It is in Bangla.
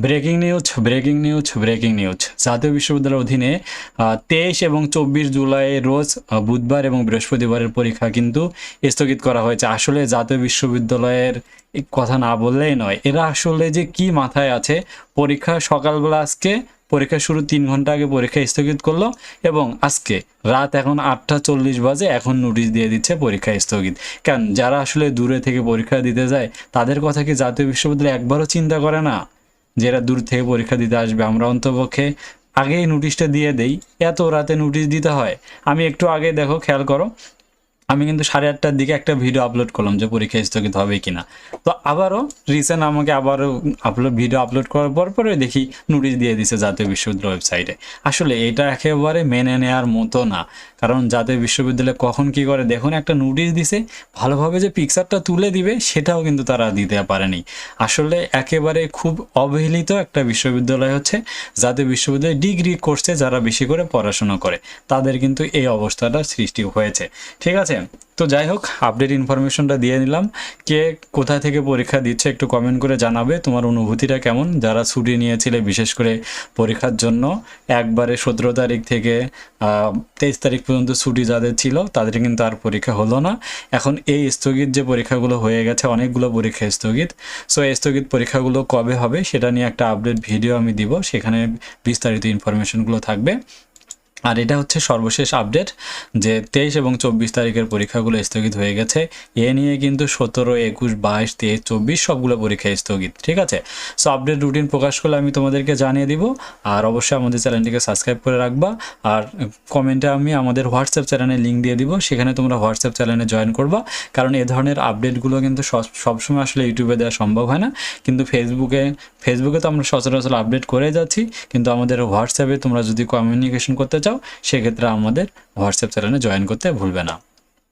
Breaking news breaking news breaking news জাতীয় বিশ্ববিদ্যালয়ের অধীনে তেইশ এবং চব্বিশ জুলাই রোজ বুধবার এবং বৃহস্পতিবারের পরীক্ষা কিন্তু স্থগিত করা হয়েছে। আসলে জাতীয় বিশ্ববিদ্যালয়ের কথা না বললেই নয়, এরা আসলে যে কি মাথায় আছে, পরীক্ষা সকালবেলা আজকে, পরীক্ষা শুরু তিন ঘণ্টা আগে পরীক্ষা স্থগিত করল এবং আজকে রাত এখন আটটা চল্লিশ বাজে, এখন নোটিশ দিয়ে দিচ্ছে পরীক্ষা স্থগিত। কেন? যারা আসলে দূরে থেকে পরীক্ষা দিতে যায়, তাদের কথা কি জাতীয় বিশ্ববিদ্যালয় একবারও চিন্তা করে না? যারা দূর থেকে পরীক্ষা দিতে আসবে, আমরা অন্তপক্ষে আগেই নোটিশটা দিয়ে দেই। এত রাতে নোটিশ দিতে হয়। আমি একটু আগে দেখো, খেয়াল করো আমি কিন্তু সাড়ে আটটার দিকে একটা ভিডিও আপলোড করলাম যে পরীক্ষা স্থগিত হবে কিনা। তো আবারও রিসেন্ট আমাকে আবারও আপলোড ভিডিও আপলোড করার পর পরে দেখি নোটিশ দিয়ে দিছে জাতীয় বিশ্ববিদ্যালয় ওয়েবসাইটে আসলে এটা একেবারে মেনে নেওয়ার মতো না। কারণ জাতীয় বিশ্ববিদ্যালয় কখন কি করে দেখুন একটা নোটিশ দিছে, ভালোভাবে যে পিকচারটা তুলে দিবে সেটাও কিন্তু তারা দিতে পারেনি। আসলে একেবারে খুব অবহেলিত একটা বিশ্ববিদ্যালয় হচ্ছে, জাতীয় বিশ্ববিদ্যালয় ডিগ্রি কোর্সে যারা বেশি করে পড়াশোনা করে, তাদের কিন্তু এই অবস্থাটা সৃষ্টি হয়েছে। ঠিক আছে? তো যাই হোক আপডেট ইনফরমেশনটা দিয়ে নিলাম। কে কোথা থেকে পরীক্ষা দিচ্ছে একটু কমেন্ট করে জানাবে তোমার অনুভূতিটা কেমন? যারা ছুটি নিয়েছিলে, বিশেষ করে পরীক্ষার জন্য, একবারে সতেরো তারিখ থেকে তেইশ তারিখ পর্যন্ত ছুটি যাদের ছিল, তাদের কিন্তু আর পরীক্ষা হলো না। এখন এই স্থগিত যে পরীক্ষাগুলো হয়ে গেছে, অনেকগুলো পরীক্ষা স্থগিত। সো এই স্থগিত পরীক্ষাগুলো কবে হবে, সেটা নিয়ে একটা আপডেট ভিডিও আমি দিব। সেখানে বিস্তারিত ইনফরমেশনগুলো থাকবে। আর এটা হচ্ছে সর্বশেষ আপডেট যে তেইশ এবং চব্বিশ তারিখের পরীক্ষাগুলো স্থগিত হয়ে গেছে। এ নিয়ে কিন্তু সতেরো, একুশ, বাইশ, তেইশ, চব্বিশ সবগুলো পরীক্ষা স্থগিত, ঠিক আছে? সো আপডেট রুটিন প্রকাশ করলে আমি তোমাদেরকে জানিয়ে দিব। আর অবশ্যই আমাদের চ্যানেলটিকে সাবস্ক্রাইব করে রাখবা। আর কমেন্টে আমি আমাদের হোয়াটসঅ্যাপ চ্যানেলে লিঙ্ক দিয়ে দিব। সেখানে তোমরা হোয়াটসঅ্যাপ চ্যানেলে জয়েন করবা। কারণ এ ধরনের আপডেটগুলো কিন্তু সব- সবসময় আসলে ইউটিউবে দেওয়া সম্ভব হয় না। কিন্তু ফেসবুকে ফেসবুকে তো আমরা সচরাচর আপডেট করে যাচ্ছি। কিন্তু আমাদের হোয়াটসঅ্যাপে তোমরা যদি কমিউনিকেশন করতে চাও সেক্ষেত্রে আমাদের হোয়াটসঅ্যাপ চ্যানেলে জয়েন করতে ভুলবে না।